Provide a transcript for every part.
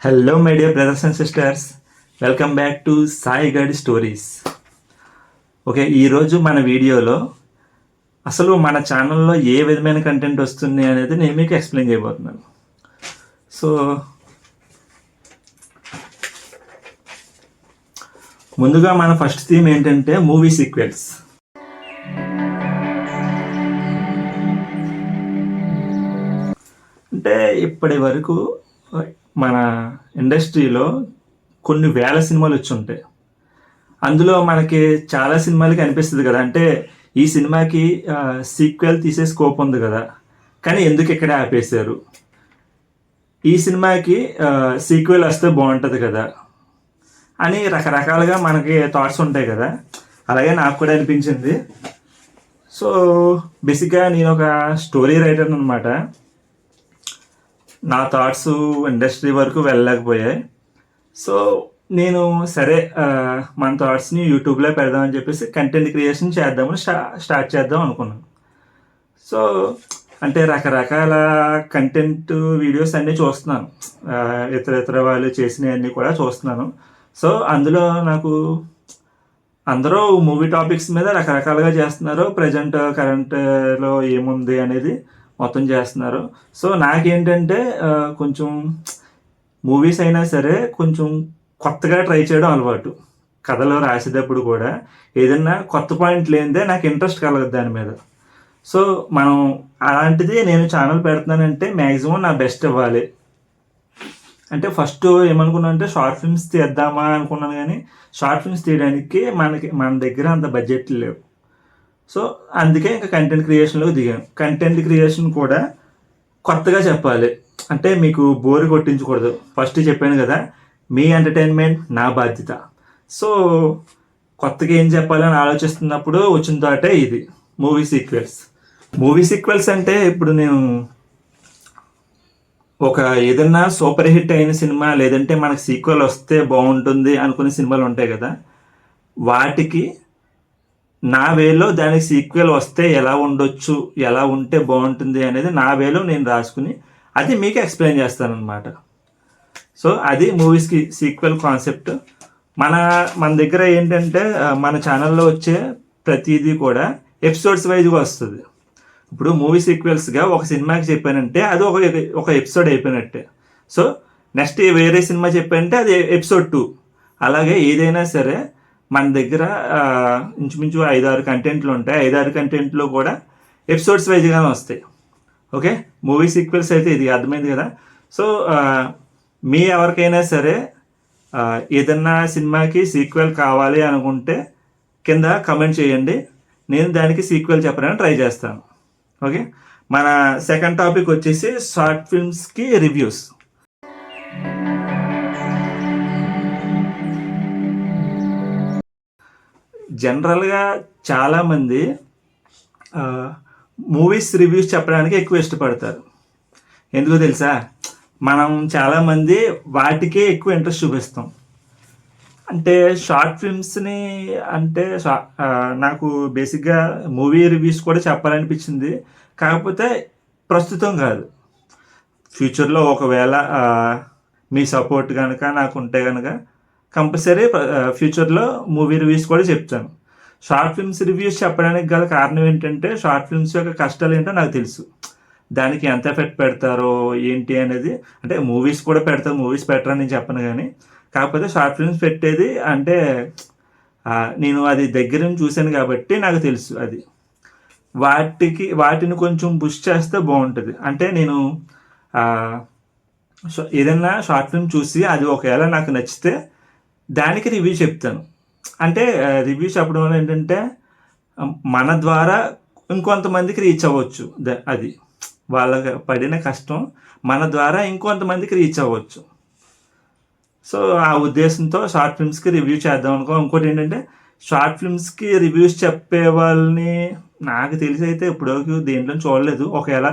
Hello my dear brothers and sisters welcome back to Sai God stories okay ఈరోజు మన వీడియోలో అసలు మన ఛానల్లో ఏ విధమైన కంటెంట్ వస్తుంది అనేది నేను మీకు ఎక్స్ప్లెయిన్ చేయబోతున్నాను. సో ముందుగా మన ఫస్ట్ థీమ్ ఏంటంటే మూవీ సీక్వెల్స్ అంటే ఇప్పటి వరకు మన ఇండస్ట్రీలో కొన్ని వేల సినిమాలు వచ్చి ఉంటాయి అందులో మనకి చాలా సినిమాలకి అనిపిస్తుంది కదా. అంటే ఈ సినిమాకి సీక్వెల్ తీసే స్కోప్ ఉంది కదా. కానీ ఎందుకు ఇక్కడ ఆపేశారు? ఈ సినిమాకి సీక్వెల్ వస్తే బాగుంటుంది కదా. అని రకరకాలుగా మనకి థాట్స్ ఉంటాయి కదా. అలాగే నాకు కూడా అనిపించింది. సో బేసిక్గా నేను ఒక స్టోరీ రైటర్ అనమాట నా థాట్స్ ఇండస్ట్రీ వరకు వెళ్ళలేకపోయాయి. సో నేను సరే మన థాట్స్ని యూట్యూబ్లో పెడదామని చెప్పేసి కంటెంట్ క్రియేషన్ చేద్దామని స్టా స్టార్ట్ చేద్దాం అనుకున్నాను. సో అంటే రకరకాల కంటెంట్ వీడియోస్ అన్నీ చూస్తున్నాను. ఇతర ఇతర వాళ్ళు చేసినవన్నీ కూడా చూస్తున్నాను. సో అందులో నాకు అందరూ మూవీ టాపిక్స్ మీద రకరకాలుగా చేస్తున్నారు. ప్రజెంట్ కరెంట్లో ఏముంది అనేది మొత్తం చేస్తున్నారు. సో నాకేంటంటే కొంచెం మూవీస్ అయినా సరే కొంచెం కొత్తగా ట్రై చేయడం అలవాటు. కథలో రాసేటప్పుడు కూడా ఏదన్నా కొత్త పాయింట్ లేనిదే నాకు ఇంట్రెస్ట్ కలగదు దాని మీద. సో మనం అలాంటిది నేను ఛానల్ పెడుతున్నానంటే మ్యాక్సిమం నా బెస్ట్ ఇవ్వాలి. అంటే ఫస్ట్ ఏమనుకున్నాను అంటే షార్ట్ ఫిల్మ్స్ తీద్దామా అనుకున్నాను కానీ షార్ట్ ఫిల్మ్స్ తీయడానికి మనకి మన దగ్గర అంత బడ్జెట్ లేవు. సో అందుకే ఇంకా కంటెంట్ క్రియేషన్లోకి దిగాను. కంటెంట్ క్రియేషన్ కూడా కొత్తగా చెప్పాలి. అంటే మీకు బోరు కొట్టించకూడదు. ఫస్ట్ చెప్పాను కదా మీ ఎంటర్టైన్మెంట్ నా బాధ్యత. సో కొత్తగా ఏం చెప్పాలని ఆలోచిస్తున్నప్పుడు వచ్చిన తోటే ఇది. మూవీ సీక్వెల్స్ మూవీ సీక్వెల్స్ అంటే ఇప్పుడు నేను ఒక ఏదన్నా సూపర్ హిట్ అయిన సినిమా లేదంటే మనకు సీక్వెల్ వస్తే బాగుంటుంది అనుకునే సినిమాలు ఉంటాయి కదా వాటికి నా వేలో దానికి సీక్వెల్ వస్తే ఎలా ఉండొచ్చు ఎలా ఉంటే బాగుంటుంది అనేది నా వేలో నేను రాసుకుని అది మీకు ఎక్స్ప్లెయిన్ చేస్తానన్నమాట. సో అది మూవీస్కి సీక్వెల్ కాన్సెప్ట్ మన మన దగ్గర ఏంటంటే మన ఛానల్లో వచ్చే ప్రతిదీ కూడా ఎపిసోడ్స్ వైజ్గా వస్తుంది. ఇప్పుడు మూవీ సీక్వెల్స్గా ఒక సినిమాకి చెప్పానంటే అది ఒక ఒక ఎపిసోడ్ అయిపోయినట్టే. సో నెక్స్ట్ వేరే సినిమా చెప్పానంటే అది ఎపిసోడ్ టూ అలాగే ఏదైనా సరే మన దగ్గర ఇంచుమించు ఐదారు కంటెంట్లు ఉంటాయి. ఐదారు కంటెంట్లో కూడా ఎపిసోడ్స్ వైజ్గానే వస్తాయి. ఓకే మూవీ సీక్వెల్స్ అయితే ఇది అర్థమైంది కదా? సో మీ ఎవరికైనా సరే ఏదన్నా సినిమాకి సీక్వెల్ కావాలి అనుకుంటే కింద కమెంట్ చేయండి. నేను దానికి సీక్వెల్ చెప్పడానికి ట్రై చేస్తాను. ఓకే మన సెకండ్ టాపిక్ వచ్చేసి షార్ట్ ఫిల్మ్స్కి రివ్యూస్ జనరల్గా చాలామంది మూవీస్ రివ్యూస్ చెప్పడానికి ఎక్కువ ఇష్టపడతారు. ఎందుకో తెలుసా? మనం చాలామంది వాటికే ఎక్కువ ఇంట్రెస్ట్ చూపిస్తాం. అంటే షార్ట్ ఫిల్మ్స్ని అంటే షా- నాకు బేసిక్గా మూవీ రివ్యూస్ కూడా చెప్పాలనిపించింది. కాకపోతే ప్రస్తుతం కాదు. ఫ్యూచర్లో ఒకవేళ మీ సపోర్ట్ కనుక నాకు ఉంటే కనుక కంపల్సరీ ఫ్యూచర్లో మూవీ రివ్యూస్ కూడా చెప్తాను. షార్ట్ ఫిల్మ్స్ రివ్యూస్ చెప్పడానికి గల కారణం ఏంటంటే షార్ట్ ఫిల్మ్స్ యొక్క కష్టాలు ఏంటో నాకు తెలుసు. దానికి ఎంత ఎఫెక్ట్ పెడతారో ఏంటి అనేది అంటే మూవీస్ కూడా పెడతారు మూవీస్ పెట్టరని నేను చెప్పను కానీ కాకపోతే షార్ట్ ఫిల్మ్స్ పెట్టేది అంటే నేను అది దగ్గర నుంచి చూశాను కాబట్టి నాకు తెలుసు అది. వాటికి వాటిని కొంచెం బుష్ చేస్తే బాగుంటుంది. అంటే నేను ఏదైనా షార్ట్ ఫిల్మ్ చూసి అది ఒకవేళ నాకు నచ్చితే దానికి రివ్యూ చెప్తాను. అంటే రివ్యూ చెప్పడం వల్ల ఏంటంటే మన ద్వారా ఇంకొంతమందికి రీచ్ అవ్వచ్చు. ద- అది వాళ్ళకి పడిన కష్టం మన ద్వారా ఇంకొంతమందికి రీచ్ అవ్వచ్చు. సో ఆ ఉద్దేశంతో షార్ట్ ఫిల్మ్స్కి రివ్యూ చేద్దాం అనుకో. ఇంకోటి ఏంటంటే షార్ట్ ఫిల్మ్స్కి రివ్యూస్ చెప్పే వాళ్ళని నాకు తెలిసి అయితే ఇప్పటివరకు దేంట్లో చూడలేదు. ఒకవేళ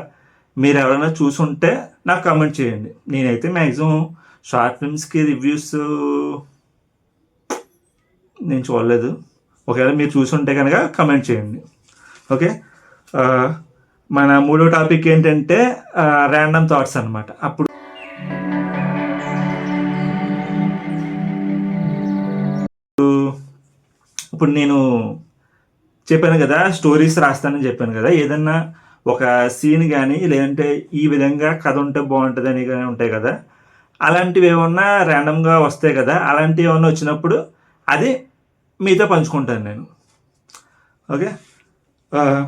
మీరు ఎవరైనా చూసుంటే నాకు కమెంట్ చేయండి. నేనైతే మ్యాక్సిమం షార్ట్ ఫిల్మ్స్కి రివ్యూస్ నేను చూడలేదు. ఒకవేళ మీరు చూసి ఉంటే కనుక కమెంట్ చేయండి. ఓకే మన మూడో టాపిక్ ఏంటంటే ర్యాండమ్ థాట్స్ అనమాట అప్పుడు ఇప్పుడు నేను చెప్పాను కదా స్టోరీస్ రాస్తానని చెప్పాను కదా. ఏదన్నా ఒక సీన్ కానీ లేదంటే ఈ విధంగా కథ ఉంటే బాగుంటుంది అని కానీ ఉంటాయి కదా. అలాంటివి ఏమన్నా ర్యాండమ్గా వస్తాయి కదా. అలాంటివి ఏమన్నా వచ్చినప్పుడు అది మీతో పంచుకుంటాను నేను. ఓకే?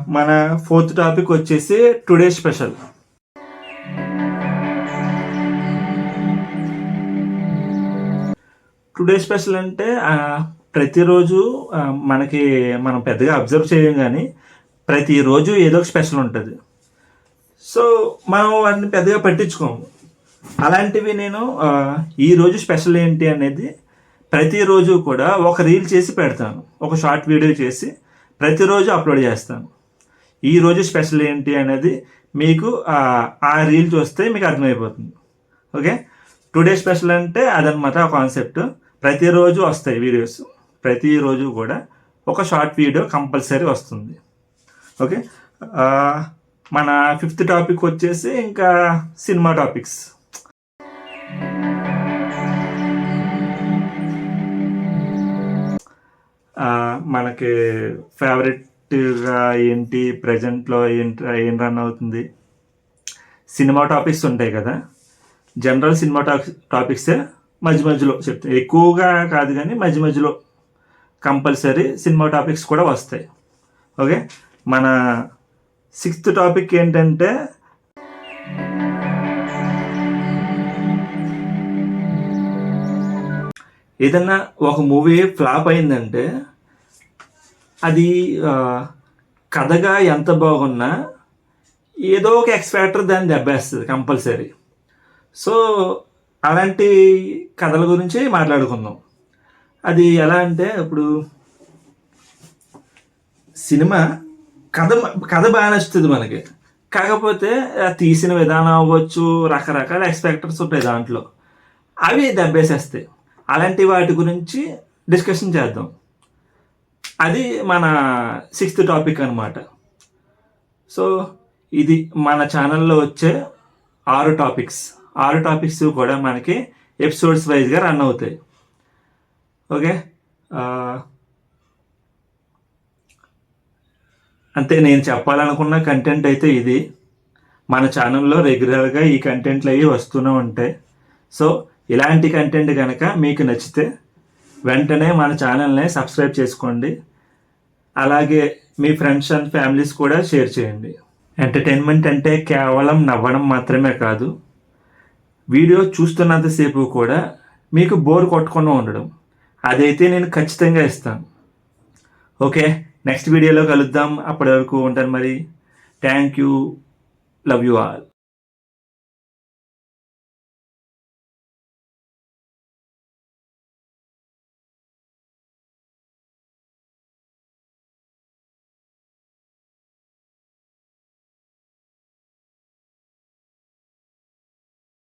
మన ఫోర్త్ టాపిక్ వచ్చేసి టుడే స్పెషల్. టుడే స్పెషల్ అంటే ప్రతిరోజు మనకి మనం పెద్దగా అబ్జర్వ్ చేయం కానీ ప్రతిరోజు ఏదో ఒక స్పెషల్ ఉంటుంది. సో మనం వాటిని పెద్దగా పట్టించుకోము. అలాంటివి నేను ఈరోజు ఈ రోజు స్పెషల్ ఏంటి అనేది ప్రతిరోజు కూడా ఒక రీల్ చేసి పెడతాను. ఒక షార్ట్ వీడియో చేసి ప్రతిరోజు అప్లోడ్ చేస్తాను. ఈ రోజు స్పెషల్ ఏంటి అనేది మీకు ఆ, రీల్ చూస్తే మీకు అర్థమైపోతుంది. ఓకే? టుడే స్పెషల్ అంటే అదనమాట ఆ కాన్సెప్ట్. ప్రతిరోజు వస్తాయి వీడియోస్. ప్రతిరోజు కూడా ఒక షార్ట్ వీడియో కంపల్సరీ వస్తుంది. ఓకే? మన ఫిఫ్త్ టాపిక్ వచ్చేసి ఇంకా సినిమా టాపిక్స్. మనకి ఫేవరెట్గా ఏంటి ప్రజెంట్లో ఏంటి ఏం రన్ అవుతుంది? సినిమా టాపిక్స్ ఉంటాయి కదా. జనరల్ సినిమా టాపిక్స్ టాపిక్సే మధ్య మధ్యలో చెప్తాయి ఎక్కువగా కాదు కానీ మధ్య మధ్యలో కంపల్సరీ సినిమా టాపిక్స్ కూడా వస్తాయి. ఓకే? మన సిక్స్త్ టాపిక్ ఏంటంటే ఏదన్నా ఒక మూవీ ఫ్లాప్ అయిందంటే అది కథగా ఎంత బాగున్నా ఏదో ఒక ఎక్స్పెక్టర్ దాన్ని దెబ్బేస్తుంది కంపల్సరీ. సో అలాంటి కథల గురించి మాట్లాడుకుందాం. అది ఎలా అంటే ఇప్పుడు సినిమా కథ కథ బాగా నచ్చుతుంది మనకి. కాకపోతే తీసిన విధానం అవ్వచ్చు రకరకాల ఎక్స్పెక్టర్స్ ఉంటాయి దాంట్లో. అవి దెబ్బేసేస్తాయి. అలాంటి వాటి గురించి డిస్కషన్ చేద్దాం. అది మన సిక్స్త్ టాపిక్ అనమాట సో ఇది మన ఛానల్లో వచ్చే ఆరు టాపిక్స్. ఆరు టాపిక్స్ కూడా మనకి ఎపిసోడ్స్ వైజ్గా రన్ అవుతాయి. ఓకే? అంతే నేను చెప్పాలనుకున్న కంటెంట్ అయితే ఇది. మన ఛానల్లో రెగ్యులర్గా ఈ కంటెంట్లు అవి వస్తూనే ఉంటాయి. సో ఇలాంటి కంటెంట్ కనుక మీకు నచ్చితే వెంటనే మన ఛానల్ని సబ్స్క్రైబ్ చేసుకోండి. అలాగే మీ ఫ్రెండ్స్ అండ్ ఫ్యామిలీస్ కూడా షేర్ చేయండి. ఎంటర్టైన్మెంట్ అంటే కేవలం నవ్వడం మాత్రమే కాదు. వీడియో చూస్తున్నంతసేపు కూడా మీకు బోర్ కొట్టకుండా ఉండడం. అదైతే నేను ఖచ్చితంగా ఇస్తాను. ఓకే నెక్స్ట్ వీడియోలో కలుద్దాం. అప్పటి వరకు ఉంటాను మరి. Thank you love you all